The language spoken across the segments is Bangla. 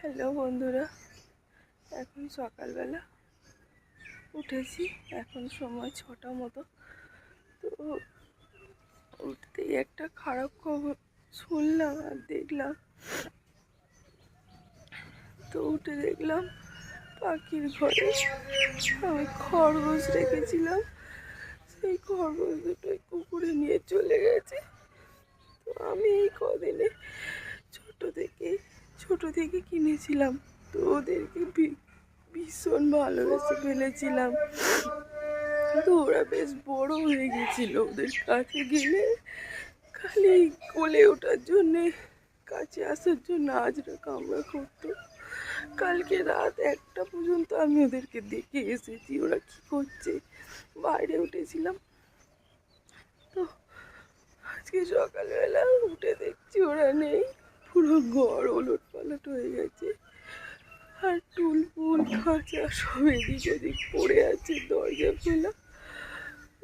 হ্যালো বন্ধুরা, এখন সকালবেলা উঠেছি, এখন সময় ছটা মতো। তো উঠতেই একটা খারাপ খবর শুনলাম আর দেখলাম, তো উঠে দেখলাম পাখির ঘরে আমি খরগোশ রেখেছিলাম। সেই খরগোশ দুটোই কুকুরে নিয়ে চলে গেছে। তো আমি এই কদিনে ছোট থেকে ছোট থেকে কিনেছিলাম। তো ওদেরকে ভীষণ ভালোবেসে ফেলেছিলাম। তো ওরা বেশ বড় হয়ে গেছিল ওদের কাছে গেলে। খালি কোলে ওঠার জন্যে, কাছে আসার জন্য আজরা কামড়া করতো। কালকে রাত একটা পর্যন্ত আমি ওদেরকে দেখে এসেছি, ওরা কি করছে? বাইরে উঠেছিলাম। তো আজকে সকালবেলা উঠে দেখছি ওরা নেই। পুরো ঘর ওলট পালট হয়ে গেছে। আর টুল ফুল, খাঁচা সব এদিক ওদিক পড়ে আছে, দরজা খোলা।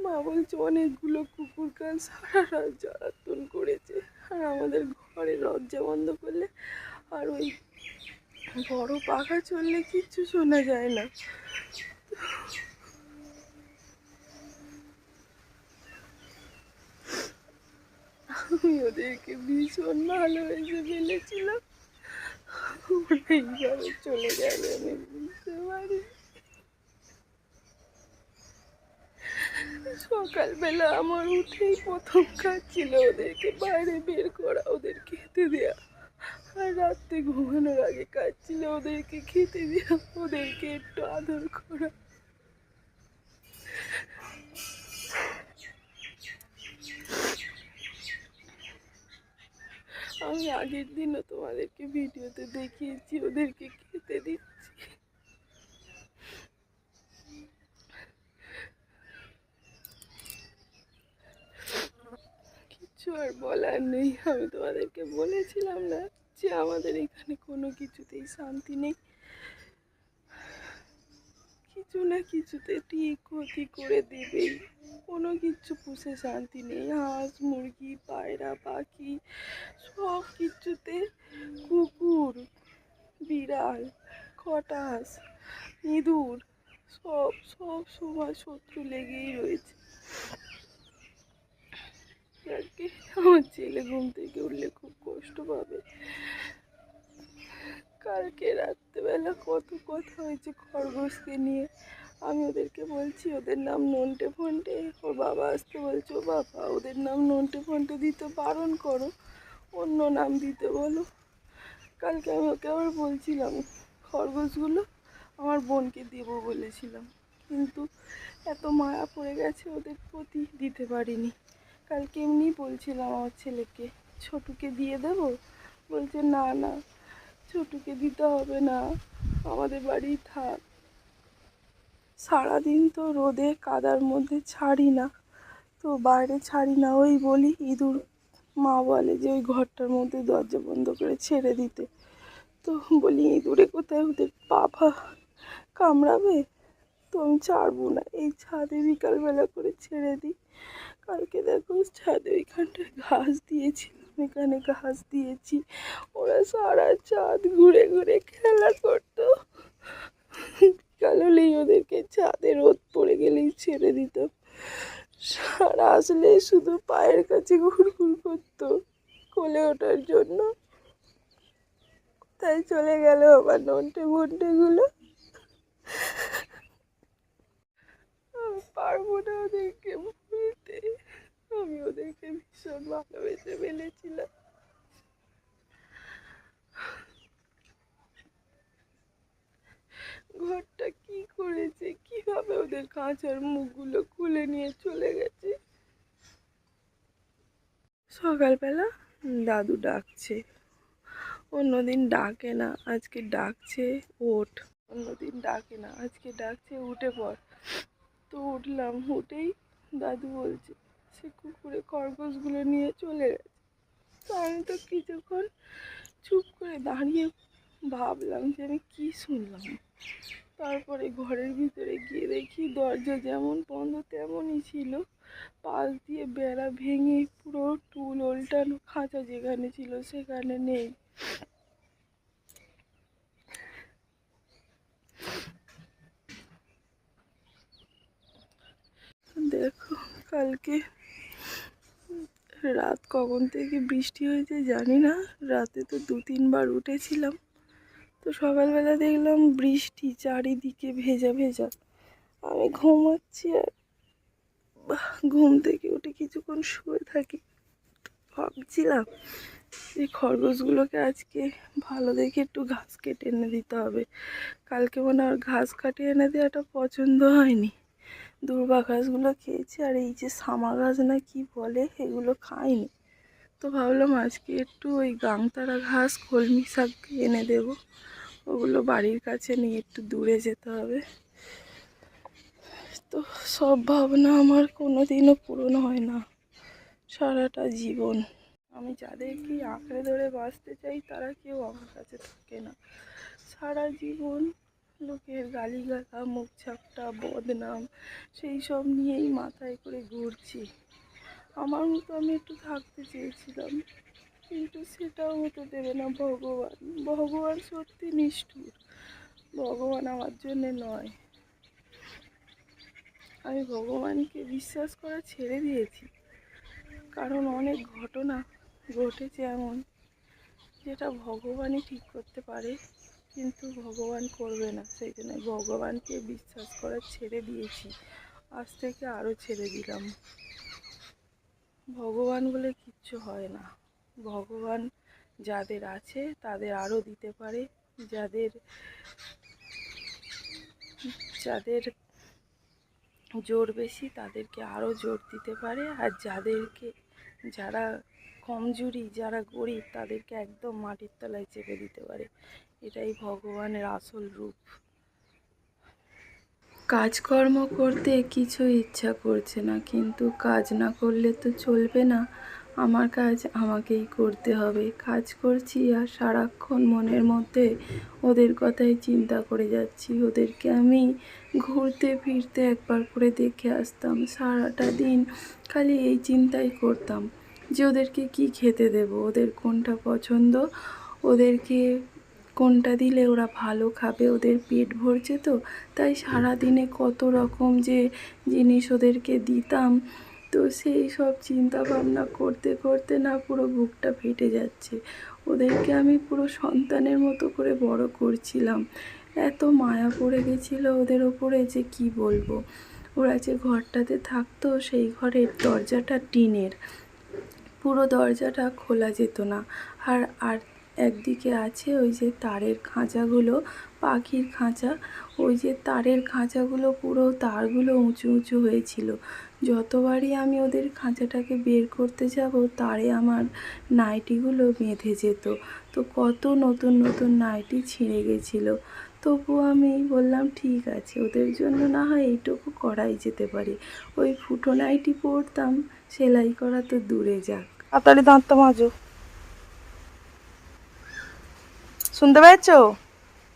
মা বলছে, অনেকগুলো কুকুর কাল সারা রাত জ্বালাতন করেছে। আর আমাদের ঘরে দরজা বন্ধ করলে আর ওই বড় পাখা চললে কিচ্ছু শোনা যায় না। আমি ওদেরকে ভীষণ ভালোবেসে ফেলেছিলাম। ওরা এইভাবে চলে যাবে আমি বুঝতে পারি। সকালবেলা আমার উঠেই প্রথম কাজ ছিল ওদেরকে বাইরে বের করা, ওদের খেতে দেয়া। আর রাত্রে ঘুমানোর আগে কাজ ছিল ওদেরকে খেতে দেওয়া ওদেরকে একটু আদর করা। আমি আগের দিনও তোমাদেরকে ভিডিওতে দেখিয়েছি, ওদেরকে খেতে দিচ্ছি। কিছু আর বলার নেই, আমি তোমাদেরকে বলেছিলাম না যে আমাদের এখানে কোনো কিছুতেই শান্তি নেই। কিছু না কিছুতে ঠিক ক্ষতি করে দেবেই কোনো কিছু পুষে শান্তি নেই। হাঁস, মুরগি, পায়রা, পাখি, সব কিছুতে কুকুর, বিড়াল, খটাস, ইঁদুর, সব সব সময় শত্রু লেগেই রয়েছে। আমার ছেলে ঘুম থেকে উঠলে খুব কষ্ট পাবে। কালকে রাত্রেবেলা কত কথা হয়েছে খরগোশকে নিয়ে। আমি ওদেরকে বলছি, ওদের নাম নন্টে ফন্টে। ওর বাবা আসতে বলছে, ও বাবা, ওদের নাম নন্টে ফন্টে দিতে বারণ করো, অন্য নাম দিতে বলো। কালকে আমি ওকে আবার বলছিলাম, খরগোশগুলো আমার বোনকে দেবো বলেছিলাম, কিন্তু এত মায়া পড়ে গেছে ওদের প্রতি, দিতে পারিনি। কালকে এমনি বলছিলাম আমার ছেলেকে, ছোটুকে দিয়ে দেব? বলছে, না না ছোটুকে দিতে হবে না। আমাদের বাড়ি থাক। সারাদিন তো রোদে কাদার মধ্যে ছাড়ি না। তো বাইরে ছাড়ি না, ওই বলি ইঁদুর মা বলে যে ওই ঘরটার মধ্যে দরজা বন্ধ করে ছেড়ে দিতে। তো বলি, ইঁদুরে কোথায়? ওদের পাফা কামড়াবে? তো আমি ছাড়বো না। এই ছাদে বিকালবেলা করে ছেড়ে দিই। কালকে দেখো ছাদে ওইখানটায় ঘাস দিয়েছিলাম এখানে ঘাস দিয়েছি। ওরা সারা চাঁদ ঘুরে ঘুরে খেলা করতো। বিকাল হলেই ওদেরকে ছাদে রোদ পড়ে গেলেই ছেড়ে দিতাম সারা আসলে শুধু পায়ের কাছে ঘুরঘুর করতো। কোলে ওঠার জন্য। তাই চলে গেল আমার নন্টে বন্টেগুলো আমি পারব না ওদেরকে ভুলতে। আমি ওদেরকে ভীষণ ভালোবেসে ফেলেছিলাম। ঘরটা কি করেছে? কীভাবে ওদের কাঁচার মুখগুলো খুলে নিয়ে চলে গেছে? সকালবেলা দাদু ডাকছে। অন্যদিন ডাকে না, আজকে ডাকছে ওঠ। অন্যদিন ডাকে না, আজকে ডাকছে উঠে পড়। তো উঠলাম, উঠেই দাদু বলছে সে কুকুরে খরগোশগুলো নিয়ে চলে গেছে। তো আমি তো কিছুক্ষণ চুপ করে দাঁড়িয়ে ভাবলাম যে আমি কী শুনলাম। তারপরে ঘরের ভিতরে গিয়ে দেখি দরজা যেমন বন্ধ তেমনই ছিল। পাশ দিয়ে বেড়া ভেঙে পুরো টুল ওল্টানো খাঁচা যেখানে ছিল সেখানে নেই। দেখো, কালকে রাত কখন থেকে বৃষ্টি হয়েছে জানি না। রাতে তো দু তিনবার উঠেছিলাম। তো সকালবেলা দেখলাম বৃষ্টি চারিদিকে ভেজা ভেজা। আমি ঘুমাচ্ছি আর ঘুম থেকে উঠে কিছুক্ষণ শুয়ে থাকি। ভাবছিলাম এই খরগোশগুলোকে আজকে ভালো দেখে একটু ঘাস কেটে এনে দিতে হবে। কালকে মনে হয় ঘাস কাটিয়ে এনে দেওয়াটা পছন্দ হয়নি। দুর্বা ঘাসগুলো খেয়েছি আর এই যে সামা ঘাস না কি বলে, এগুলো খাইনি। তো ভাবলাম আজকে একটু ওই গাংতারা ঘাস, কলমি শাক এনে দেবো। ওগুলো বাড়ির কাছে নিয়ে একটু দূরে যেতে হবে। তো সব ভাবনা আমার কোনো দিনও পূরণ হয় না, সারাটা জীবন। আমি যাদেরকে আঁকড়ে ধরে বাঁচতে চাই, তারা কেউ আমার কাছে থাকে না। সারা জীবন লোকের গালিগালা, মুখ ছাপটা বদনাম, সেই সব নিয়েই মাথায় করে ঘুরছি। আমার মতো আমি একটু থাকতে চেয়েছিলাম, কিন্তু সেটাও হতে দেবে না ভগবান। ভগবান সত্যি নিষ্ঠুর, ভগবান আমার জন্যে নয়। আমি ভগবানকে বিশ্বাস করা ছেড়ে দিয়েছি, কারণ অনেক ঘটনা ঘটেছে এমন, যেটা ভগবানই ঠিক করতে পারে। কিন্তু ভগবান করবে না, সেই জন্য ভগবানকে বিশ্বাস করা ছেড়ে দিয়েছি। আজ থেকে আরও ছেড়ে দিলাম। ভগবান বলে কিচ্ছু হয় না। ভগবান যাদের আছে তাদের আরও দিতে পারে, যাদের যাদের জোর বেশি তাদেরকে আরও জোর দিতে পারে, আর যাদেরকে, যারা কমজোরি, যারা গরিব তাদেরকে একদম মাটির তলায় চেপে দিতে পারে। এটাই ভগবানের আসল রূপ। কাজকর্ম করতে কিছু ইচ্ছা করছে না, কিন্তু কাজ না করলে তো চলবে না। আমার কাজ আমাকেই করতে হবে। কাজ করছি আর সারাক্ষণ মনের মধ্যে ওদের কথাই চিন্তা করে যাচ্ছি। ওদেরকে আমি ঘুরতে ফিরতে একবার করে দেখে আসতাম। সারাটা দিন খালি এই চিন্তাই করতাম। যে ওদেরকে কি খেতে দেব? ওদের কোনটা পছন্দ? ওদেরকে কোনটা দিলে ওরা ভালো খাবে? ওদের পেট ভরছে তো? তাই সারা দিনে কত রকম যে জিনিস ওদেরকে দিতাম। তো সেই সব চিন্তা ভাবনা করতে করতে না পুরো বুকটা ফেটে যাচ্ছে। ওদেরকে আমি পুরো সন্তানের মতো করে বড় করছিলাম। এত মায়া পড়ে গেছিল ওদের ওপরে যে কি বলব? ওরা যে ঘরটাতে থাকতো সেই ঘরের দরজাটা টিনের। পুরো দরজাটা খোলা যেত না। আর আর একদিকে আছে ওই যে তারের খাঁচাগুলো, পাখির খাঁচা। ওই যে তারের খাঁচাগুলো পুরো তারগুলো উঁচু উঁচু হয়েছিল। যতবারই আমি ওদের খাঁচাটাকে বের করতে যাব, তারে আমার নাইটিগুলো বেঁধে যেত। তো কত নতুন নতুন নাইটি ছিঁড়ে গেছিল। তবুও আমি বললাম, ঠিক আছে, ওদের জন্য না হয় এইটুকু করাই যেতে পারে। ওই ফুটো নাইটি পরতাম, সেলাই করা তো দূরে যাক। তাড়াতাড়ি দাঁতটা মাজো। শুনতে পেয়েছ?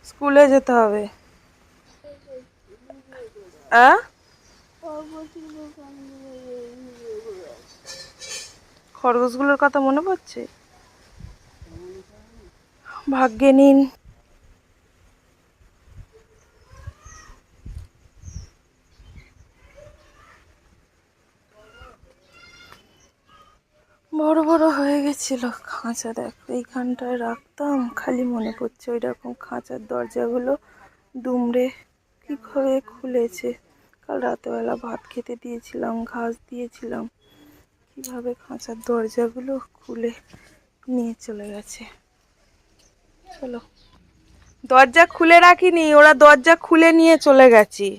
স্কুলে যেতে হবে। খরগোশগুলোর কথা মনে পড়ছে? ভাগ্যে নিন। বড় বড় হয়ে গেছিল। খাঁচা দেখ, এইখানটায় রাখতাম, খালি মনে পড়ছে ওই রকম খাঁচার দরজাগুলো দুমড়ে কী করে খুলেছে। কাল রাতেবেলা ভাত খেতে দিয়েছিলাম, ঘাস দিয়েছিলাম, কীভাবে খাঁচার দরজাগুলো খুলে নিয়ে চলে গেছে। চলো। দরজা খুলে রাখিনি, ওরা দরজা খুলে নিয়ে চলে গেছে।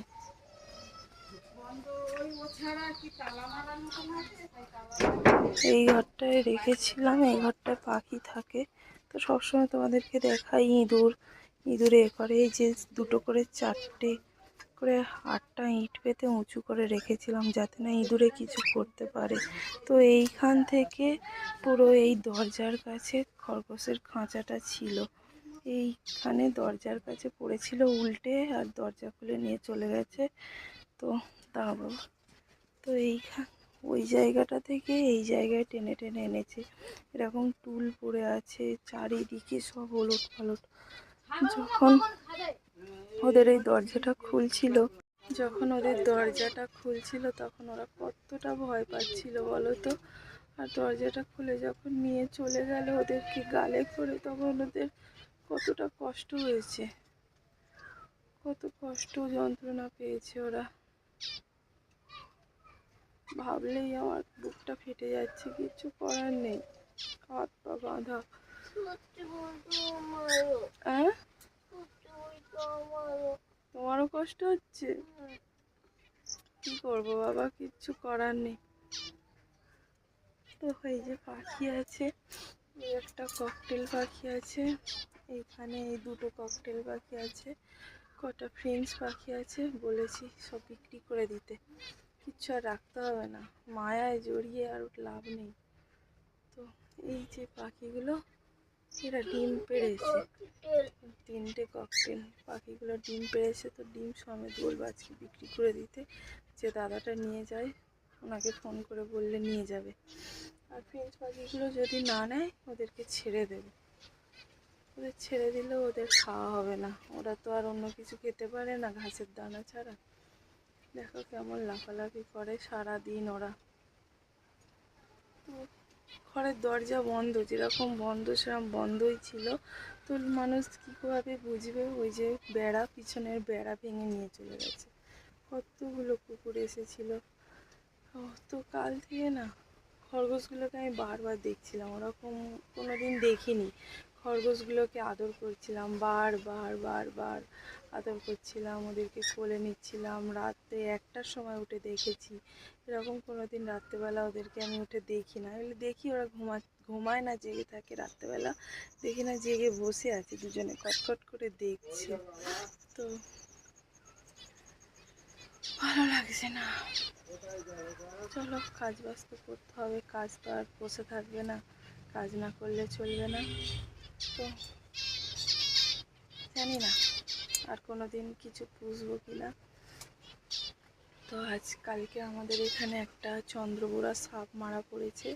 এই ঘরটায় রেখেছিলাম, এই ঘরটায় পাখি থাকে। তো সবসময় তোমাদেরকে দেখাই ইঁদুর। ইঁদুরে এ করে এই যে দুটো করে, চারটে করে, আটটা ইঁট পেতে উঁচু করে রেখেছিলাম যাতে না ইঁদুরে কিছু করতে পারে। তো এইখান থেকে পুরো এই দরজার কাছে খরগোশের খাঁচাটা ছিল। এইখানে দরজার কাছে পড়েছিল উল্টে আর দরজা খুলে নিয়ে চলে গেছে। তো দাঁড়াবো তো এইখান ওই জায়গাটা থেকে এই জায়গায় টেনে টেনে এনেছে। এরকম টুল পড়ে আছে, চারিদিকে সব ওলট পালট। যখন ওদের এই দরজাটা খুলছিল, যখন ওদের দরজাটা খুলছিল, তখন ওরা কতটা ভয় পাচ্ছিল বলো তো? আর দরজাটা খুলে যখন নিয়ে চলে গেল ওদেরকে গালে করে, তখন ওদের কতটা কষ্ট হয়েছে। কত কষ্ট যন্ত্রণা পেয়েছে ওরা। ভাবলেই আমার বুকটা ফেটে যাচ্ছে কিছু করার নেই। হাত পা বাঁধা। তোমারও কষ্ট হচ্ছে? কি করব বাবা কিচ্ছু করার নেই। তো এই যে পাখি আছে একটা ককটেল পাখি আছে এইখানে এই দুটো ককটেল পাখি আছে কটা ফ্রেঞ্চ পাখি আছে বলেছি সব বিক্রি করে দিতে। কিচ্ছু আর রাখতে হবে না। মায়ায় জড়িয়ে আর লাভ নেই। তো এই যে পাখিগুলো, এরা ডিম পেড়েছে। তিনটে ককটেল পাখিগুলো ডিম পেড়েছে, তো ডিম সমেত বলব আজকে বিক্রি করে দিতে যে দাদাটা নিয়ে যায়, ওনাকে ফোন করে বললে নিয়ে যাবে। আর ফ্রেঞ্চ পাখিগুলো যদি না নেয়, ওদেরকে ছেড়ে দেবে। ওদের ছেড়ে দিলেও ওদের খাওয়া হবে না। ওরা তো আর অন্য কিছু খেতে পারে না, ঘাসের দানা ছাড়া। দেখো কেমন লাফালাফি করে সারা দিন ওরা। তো ঘরের দরজা বন্ধ, যেরকম বন্ধ সেরকম বন্ধই ছিল। তো মানুষ কীভাবে বুঝবে? ওই যে বেড়া, পিছনের বেড়া ভেঙে নিয়ে চলে গেছে। কতগুলো কুকুর এসেছিল। তো কাল থেকে না খরগোশগুলোকে আমি বারবার দেখছিলাম। ওরকম কোনো দিন দেখিনি। খরগোশগুলোকে আদর করছিলাম বারবার বারবার আদর করছিলাম, ওদেরকে কোলে নিচ্ছিলাম। রাতে একটার সময় উঠে দেখেছি, এরকম কোনো দিন রাত্রেবেলা ওদেরকে আমি উঠে দেখি না। এগুলো দেখি ওরা ঘুমা, ঘুমায় না, জেগে থাকে রাত্রেবেলা। দেখি না, জেগে বসে আছে, দুজনে কটকট করে দেখছে। তো ভালো লাগছে না। চলো, কাজ বাজ তো করতে হবে, কাজ তো আর বসে থাকবে না। কাজ না করলে চলবে না। তো জানি না, আর কোনো দিন কিছু পুষবো কি না তো আজ কালকে আমাদের এখানে একটা চন্দ্রবোড়া সাপ মারা পড়েছে।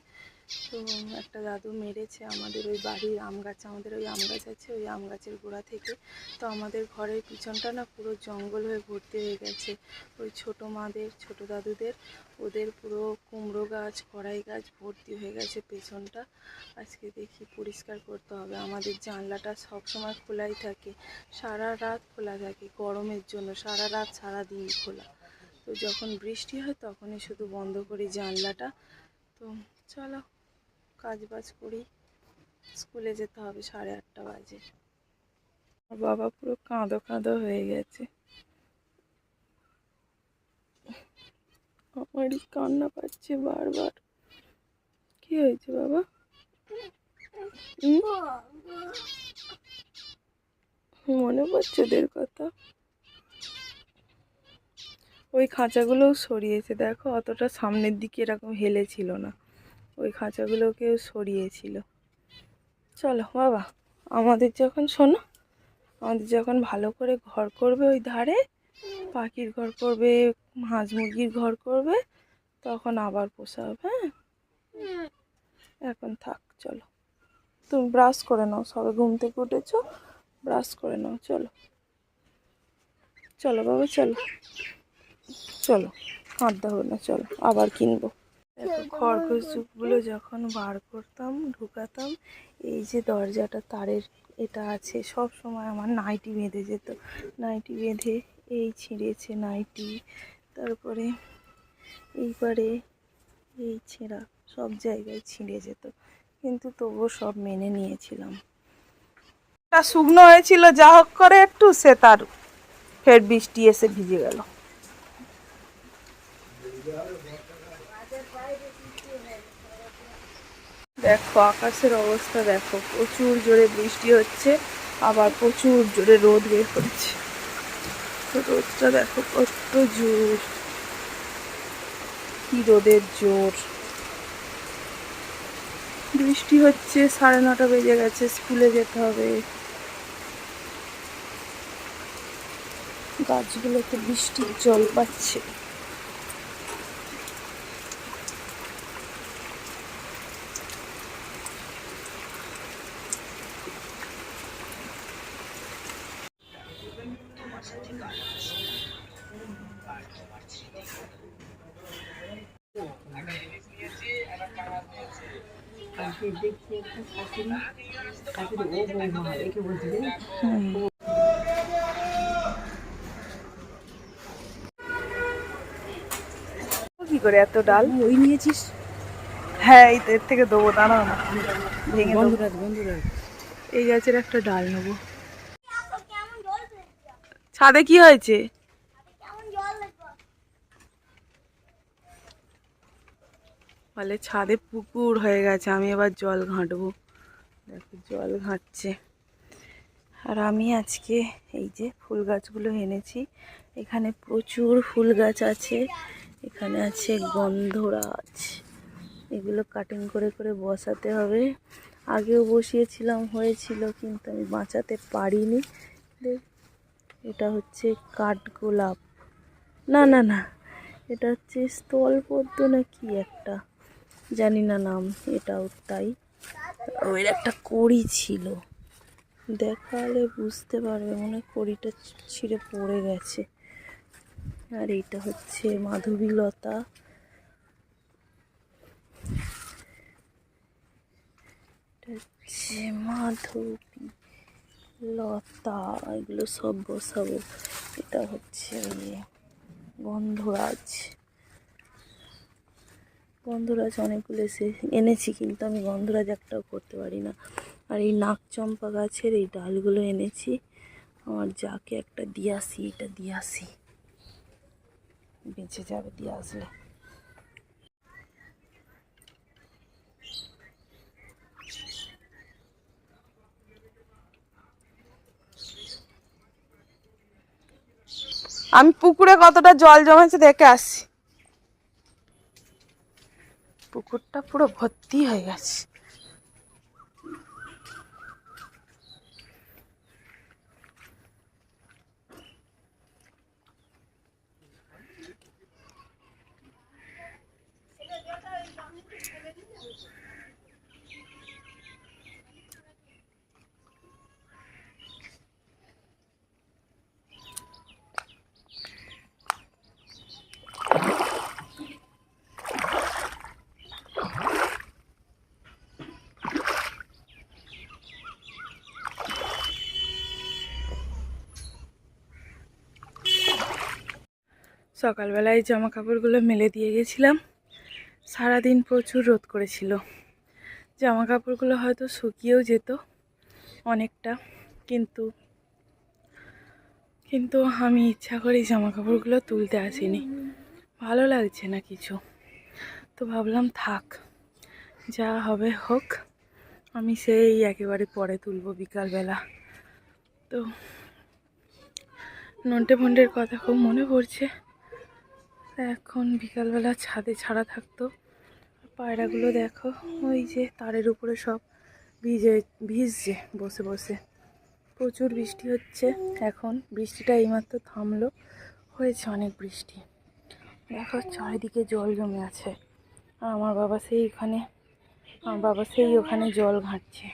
তো একটা দাদু মেরেছে আমাদের ওই বাড়ির আম গাছ, আমাদের ওই আম গাছ আছে, ওই আম গাছের গোড়া থেকে। তো আমাদের ঘরের পিছনটা না পুরো জঙ্গল হয়ে ভর্তি হয়ে গেছে। ওই ছোটো মাদের, ছোটো দাদুদের, ওদের পুরো কুমড়ো গাছ, কড়াই গাছ ভর্তি হয়ে গেছে পেছনটা। আজকে দেখি পরিষ্কার করতে হবে। আমাদের জানলাটা সব সময় খোলাই থাকে, সারা রাত খোলা থাকে গরমের জন্য, সারা রাত, সারা দিন খোলা। তো যখন বৃষ্টি হয় তখনই শুধু বন্ধ করি জানলাটা। তো চলো কাজ বাজ করি। স্কুলে যেতে হবে সাড়ে আটটা বাজে। আমার বাবা পুরো কাঁদো কাঁদো হয়ে গেছে। আমারই কান্না পাচ্ছে বারবার। কি হয়েছে বাবা? মনে পড়ছে ওদের কথা। ওই খাঁচাগুলোও সরিয়েছে। দেখো, অতটা সামনের দিকে এরকম হেলেছিল না। ওই খাঁচাগুলোকেও সরিয়েছিল। চলো বাবা, আমাদের যখন শোনো, আমাদের যখন ভালো করে ঘর করবে ওই ধারে, পাখির ঘর করবে হাঁস মুরগির ঘর করবে, তখন আবার পোষাবে হ্যাঁ? এখন থাক, চলো। তুমি ব্রাশ করে নাও, সবে ঘুম থেকে উঠেছো, ব্রাশ করে নাও, চলো। চলো বাবা, চলো। চলো, কাঁদতে হবে না, চলো, আবার কিনবো। দেখো খরগোশগুলো যখন বার করতাম ঢুকাতাম এই যে দরজাটা তারের এটা আছে সব সময় আমার নাইটি বেঁধে যেত। নাইটি বেঁধে এই ছিঁড়েছে নাইটি তারপরে এইবারে এই ছেঁড়া সব জায়গায় ছিঁড়ে যেত। কিন্তু তবুও সব মেনে নিয়েছিলাম। তা শুকনো হয়েছিল যা হোক করে একটু সে তার ফের বৃষ্টি এসে ভিজে গেল। দেখো, আকাশের অবস্থা দেখো, প্রচুর জোরে বৃষ্টি হচ্ছে, আবার প্রচুর জোরে রোদ বের করছে। রোদটা দেখো কত জোর। কি রোদের জোর। বৃষ্টি হচ্ছে, সাড়ে নটা বেজে গেছে, স্কুলে যেতে হবে। গাছগুলোতে বৃষ্টির জল পাচ্ছে। সে দেখছে একটা শাশুড়ি শাশুড়ি ও বৌমা একে বলছে কি করে এত ডাল? ওই নিয়েছিস? হ্যাঁ এই এর থেকে দেবো দাঁড়াও না। ভেঙে বন্ধুরা বন্ধুরা এই গাছের একটা ডাল নেব। ছাদে কি হয়েছে কেমন জল লাগবে বলে ছাদে পুকুর হয়ে গেছে, আমি এবার জল ঘাঁটবো। দেখো, জল ঘাঁটছে। আর আমি আজকে এই যে ফুল গাছগুলো এনেছি, এখানে প্রচুর ফুল গাছ আছে, এখানে আছে গন্ধরাজ। এগুলো কাটিং করে করে বসাতে হবে। আগেও বসিয়েছিলাম, হয়েছিল, কিন্তু আমি বাঁচাতে পারিনি। এটা হচ্ছে কাঠগোলাপ না না না, এটা হচ্ছে স্থলপদ্ম না কি একটা? জানি না নাম, এটাও তাই। ওর একটা কড়ি ছিল। দেখালে বুঝতে পারবে, মনে কড়িটা ছিঁড়ে পড়ে গেছে। আর এইটা হচ্ছে মাধবীলতা। হচ্ছে মাধবী লতা এগুলো সব বসাবো। এটা হচ্ছে ইয়ে গন্ধরাজ। গন্ধরাজ অনেকগুলো এসে এনেছি, কিন্তু আমি গন্ধরাজ একটাও করতে পারি না। আর এই নাক চম্পা গাছের এই ডালগুলো এনেছি। আমার যাকে একটা দিয়ে আসি, এটা দিয়ে আসি। বেঁচে যাবে, দিয়ে আসলে। আমি পুকুরে কতটা জল জমেছে দেখে আসছি। পুকুরটা পুরো ভর্তি হয়ে গেছে। সকালবেলায় জামা কাপড়গুলো মেলে দিয়ে গেছিলাম। সারাদিন প্রচুর রোদ করেছিল। জামা কাপড়গুলো হয়তো শুকিয়েও যেত অনেকটা, কিন্তু কিন্তু আমি ইচ্ছা করে জামা কাপড়গুলো তুলতে আসিনি। ভালো লাগছে না কিছু। তো ভাবলাম থাক, যা হবে হোক, আমি সেই একেবারে পরে তুলব বিকালবেলা। তো নন্টে ফন্টের কথা খুব মনে পড়ছে। এখন বিকালবেলা ছাদে ছাড়া থাকতো। পায়রাগুলো দেখো, ওই যে তারের উপরে সব ভিজে, ভিজছে বসে বসে। প্রচুর বৃষ্টি হচ্ছে। এখন বৃষ্টিটা এইমাত্র থামলো। হয়েছে অনেক বৃষ্টি। দেখো চারিদিকে জল জমে আছে। আমার বাবা সেই ওখানে, আমার বাবা সেই ওখানে জল ঘাঁটছে।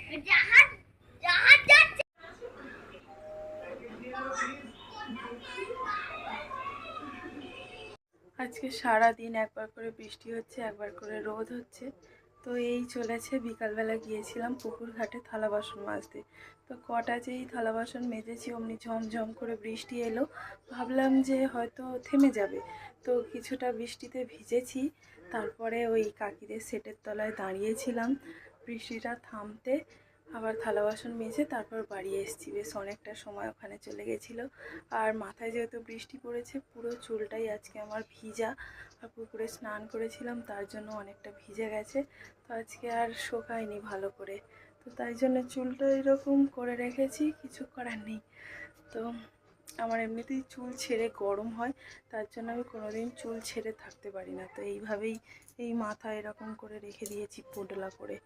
আজকে সারা দিন একবার করে বৃষ্টি হচ্ছে, একবার করে রোদ হচ্ছে। তো এই চলেছে, বিকালবেলা গিয়েছিলাম পুকুর ঘাটে থালা বাসন মাজতে। তো কটা যেই থালা বাসন মেজেছি, অমনি ঝমঝম করে বৃষ্টি এলো। ভাবলাম যে হয়তো থেমে যাবে। তো কিছুটা বৃষ্টিতে ভিজেছি, তারপরে ওই কাকিদের সেটের তলায় দাঁড়িয়েছিলাম বৃষ্টিটা থামতে। আবার থালা বাসন মেজে তারপর বাড়ি এসেছি। বেশ অনেকটা সময় ওখানে চলে গেছিল। আর মাথায় যেহেতু বৃষ্টি পড়েছে, পুরো চুলটাই আজকে আমার ভিজা। আর পুকুরে স্নান করেছিলাম, তার জন্য অনেকটা ভিজে গেছে। তো আজকে আর শোকায়নি ভালো করে। তো তাই জন্য চুলটা এরকম করে রেখেছি, কিছু করার নেই। তো আমার এমনিতেই চুল ছেড়ে গরম হয়, তার জন্য আমি কোনোদিন চুল ছেড়ে থাকতে পারি না। তো এইভাবেই এই মাথা এরকম করে রেখে দিয়েছি পোটলা করে।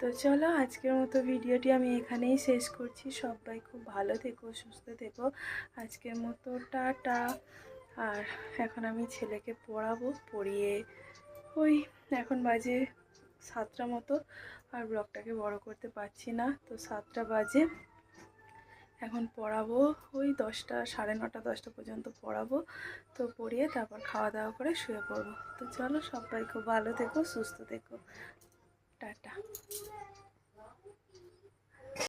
তো চলো আজকের মতো ভিডিওটি আমি এখানেই শেষ করছি। সবাই খুব ভালো থেকো, সুস্থ থেকো। আজকের মতো টাটা। আর এখন আমি ছেলেকে পড়াবো, পড়িয়ে ওই এখন বাজে সাতটা মতো। আর ব্লগটাকে বড় করতে পারছি না। তো সাতটা বাজে। এখন পড়াবো ওই দশটা, সাড়ে নটা, দশটা পর্যন্ত পড়াবো। তো পড়িয়ে তারপর খাওয়া দাওয়া করে শুয়ে পড়ব। তো চলো সবাই খুব ভালো থেকো, সুস্থ থেকো। টাটা।